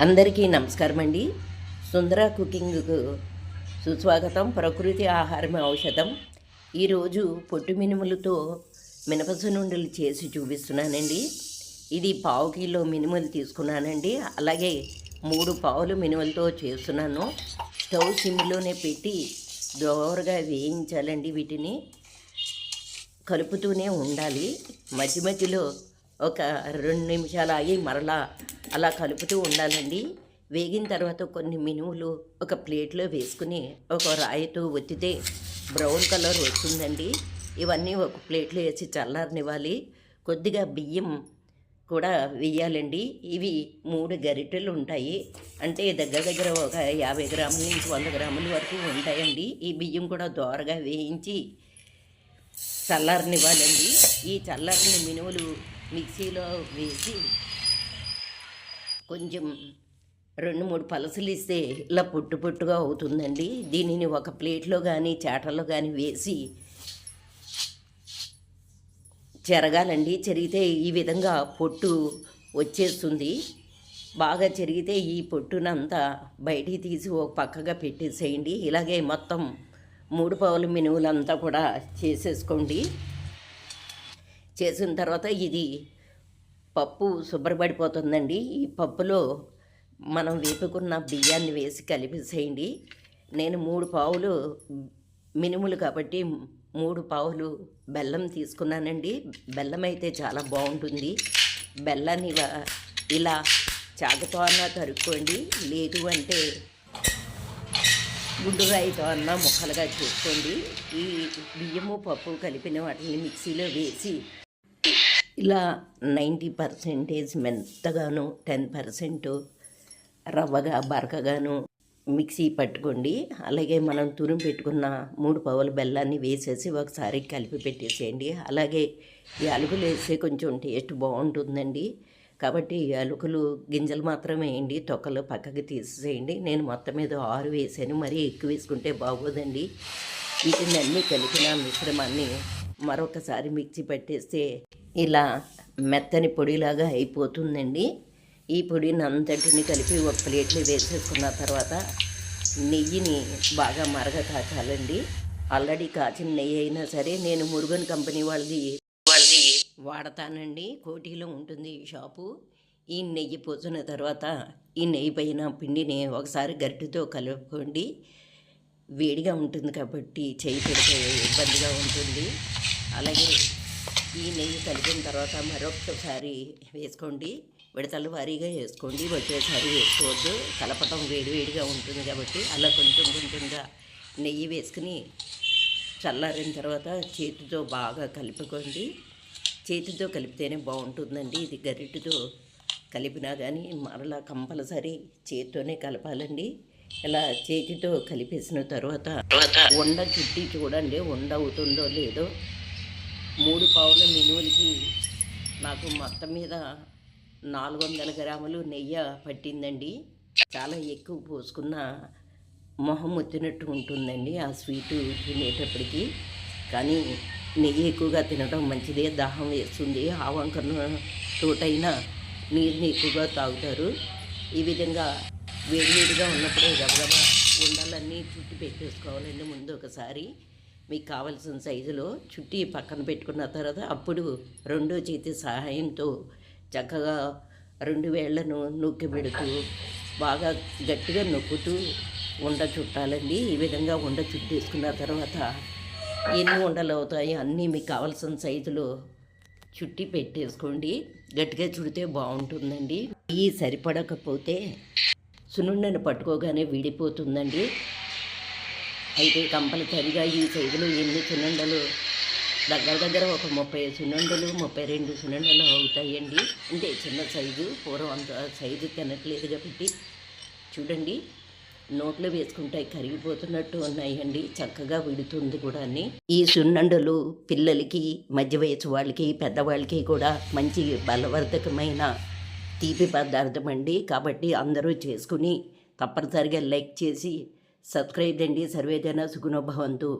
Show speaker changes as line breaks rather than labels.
అందరికీ నమస్కారం అండి. సుందర కుకింగ్కు సుస్వాగతం. ప్రకృతి ఆహారం ఔషధం. ఈరోజు పొట్టు మినుములతో మినపసునుండలు చేసి చూపిస్తున్నానండి. ఇది పావు కిలో మినుములు తీసుకున్నానండి. అలాగే మూడు పావులు మినుములతో చేస్తున్నాను. స్టవ్ సిమ్లోనే పెట్టి దోరగా వేయించాలండి వీటిని. కలుపుతూనే ఉండాలి. మధ్య మధ్యలో ఒక రెండు నిమిషాలు ఆగి మరలా అలా కలుపుతూ ఉండాలండి. వేగిన తర్వాత కొన్ని మినుములు ఒక ప్లేట్లో వేసుకుని ఒక రాయితో ఒత్తితే బ్రౌన్ కలర్ వస్తుందండి. ఇవన్నీ ఒక ప్లేట్లో వేసి చల్లారనివ్వాలి. కొద్దిగా బియ్యం కూడా వేయాలండి. ఇవి మూడు గరిటెలు ఉంటాయి. అంటే దగ్గర దగ్గర ఒక యాభై గ్రాముల నుంచి వంద గ్రాముల వరకు ఉంటాయండి. ఈ బియ్యం కూడా దోరగా వేయించి చల్లారనివ్వాలండి. ఈ చల్లారిన మినుములు మిక్సీలో వేసి కొంచెం రెండు మూడు పలసలు ఇస్తే ఇలా పొట్టు పొట్టుగా అవుతుందండి. దీనిని ఒక ప్లేట్లో కానీ చాటలో కానీ వేసి చెరగాలండి. చెరిగితే ఈ విధంగా పొట్టు వచ్చేస్తుంది. బాగా చెరిగితే ఈ పొట్టునంతా బయటికి తీసి ఒక పక్కగా పెట్టేసేయండి. ఇలాగే మొత్తం మూడు పావుల మినువులంతా కూడా చేసేసుకోండి. చేసిన తర్వాత ఇది పప్పు శుభ్రపడిపోతుందండి. ఈ పప్పులో మనం వేపుకున్న బియ్యాన్ని వేసి కలిపేసేయండి. నేను మూడు పావులు మినుములు కాబట్టి మూడు పావులు బెల్లం తీసుకున్నానండి. బెల్లం అయితే చాలా బాగుంటుంది. బెల్లాన్ని ఇలా- ఇలా చాకుతో అన్నా తరుక్కోండి. లేదు అంటే గుడ్డురాయితో అన్న ముక్కలుగా చేసుకోండి. ఈ బియ్యము పప్పు కలిపిన వాటిని మిక్సీలో వేసి ఇలా నైంటీ పర్సెంటేజ్ మెత్తగాను టెన్ పర్సెంట్ రవ్వగా బరకగాను మిక్సీ పట్టుకోండి. అలాగే మనం తురుము పెట్టుకున్న మూడు పవల బెల్లాన్ని వేసేసి ఒకసారి కలిపి పెట్టేసేయండి. అలాగే ఈ వేస్తే కొంచెం టేస్ట్ బాగుంటుందండి. కాబట్టి యాలకులు అలుకులు గింజలు మాత్రమే వేయండి. తొక్కలు పక్కకి తీసేసేయండి. నేను మొత్తం మీద ఆరు వేసాను. మరీ ఎక్కువ వేసుకుంటే బాగోదండి. వీటిని అన్నీ కలిపిన మిశ్రమాన్ని మరొకసారి మిక్సీ పట్టేస్తే ఇలా మెత్తని పొడిలాగా అయిపోతుందండి. ఈ పొడిని అంతటిని కలిపి ఒక ప్లేట్లో వేసేసుకున్న తర్వాత నెయ్యిని బాగా మరగ కాచాలండి ఆల్రెడీ కాచిన నెయ్యి అయినా సరే నేను మురుగన్ కంపెనీ వాళ్ళది వాళ్ళది వాడతానండి. కోటీలో ఉంటుంది ఈ షాపు. ఈ నెయ్యి పోసిన తర్వాత ఈ నెయ్యి పైన పిండిని ఒకసారి గరిటెతో కలుపుకోండి. వేడిగా ఉంటుంది కాబట్టి చేయి పెడితే ఇబ్బందిగా ఉంటుంది. అలాగే ఈ నెయ్యి కలిపిన తర్వాత మరొకసారి వేసుకోండి. విడతల వారీగా వేసుకోండి. ఒకేసారి వేసుకోవద్దు. కలపటం వేడివేడిగా ఉంటుంది కాబట్టి అలా కొంచెం కొంచెంగా నెయ్యి వేసుకుని చల్లారిన తర్వాత చేతితో బాగా కలుపుకోండి. చేతితో కలిపితేనే బాగుంటుందండి. ఇది గరిటెతో కలిపినా కానీ మరలా కంపల్సరీ చేతితోనే కలపాలండి. ఇలా చేతితో కలిపేసిన తర్వాత ఉండ చుట్టి చూడండి ఉండ అవుతుందో లేదో మూడు పావుల మినువులకి నాకు మొత్తం మీద నాలుగు వందల గ్రాములు నెయ్యి పట్టిందండి. చాలా ఎక్కువ పోసుకున్న మొహం ముత్తినట్టు ఉంటుందండి ఆ స్వీటు తినేటప్పటికి. కానీ నెయ్యి ఎక్కువగా తినడం మంచిదే దాహం వేస్తుంది ఆవంకన తోటైనా నీరుని ఎక్కువగా తాగుతారు. ఈ విధంగా వేడివేడిగా ఉన్నప్పుడే గబగబా ఉండలన్నీ చుట్టి పెట్టేసుకోవాలండి ముందు ఒకసారి. మీకు కావలసిన సైజులో చుట్టి పక్కన పెట్టుకున్న తర్వాత అప్పుడు రెండో చేతి సహాయంతో చక్కగా రెండు వేళ్ళను నొక్కి పెడుతూ బాగా గట్టిగా నొక్కుతూ ఉండ చుట్టాలండి. ఈ విధంగా ఉండ చుట్టేసుకున్న తర్వాత ఎన్ని ఉండలు అవుతాయి అన్నీ మీకు కావాల్సిన సైజులో చుట్టి పెట్టేసుకోండి. గట్టిగా చుడితే బాగుంటుందండి. ఈ సరిపడకపోతే సున్నుండను పట్టుకోగానే విడిపోతుందండి. అయితే కంపల్సరిగా ఈ సైజులో ఎన్ని సున్నుండలు? దగ్గర దగ్గర ఒక ముప్పై సున్నుండలు ముప్పై రెండు సున్నుండలు అవుతాయండి. అంటే చిన్న సైజు పూర్వం అంత సైజు తినట్లేదు కాబట్టి చూడండి. నోట్లో వేసుకుంటే కరిగిపోతున్నట్టు ఉన్నాయండి. చక్కగా విడుతుంది కూడా ఈ సున్నుండలు పిల్లలకి మధ్య వయసు వాళ్ళకి పెద్దవాళ్ళకి కూడా మంచి బలవర్ధకమైన తీపి పదార్థం అండి కాబట్టి అందరూ చేసుకుని తప్పనిసరిగా లైక్ చేసి సబ్స్క్రైబ్ అండి సర్వేజన సుగుణభవంతు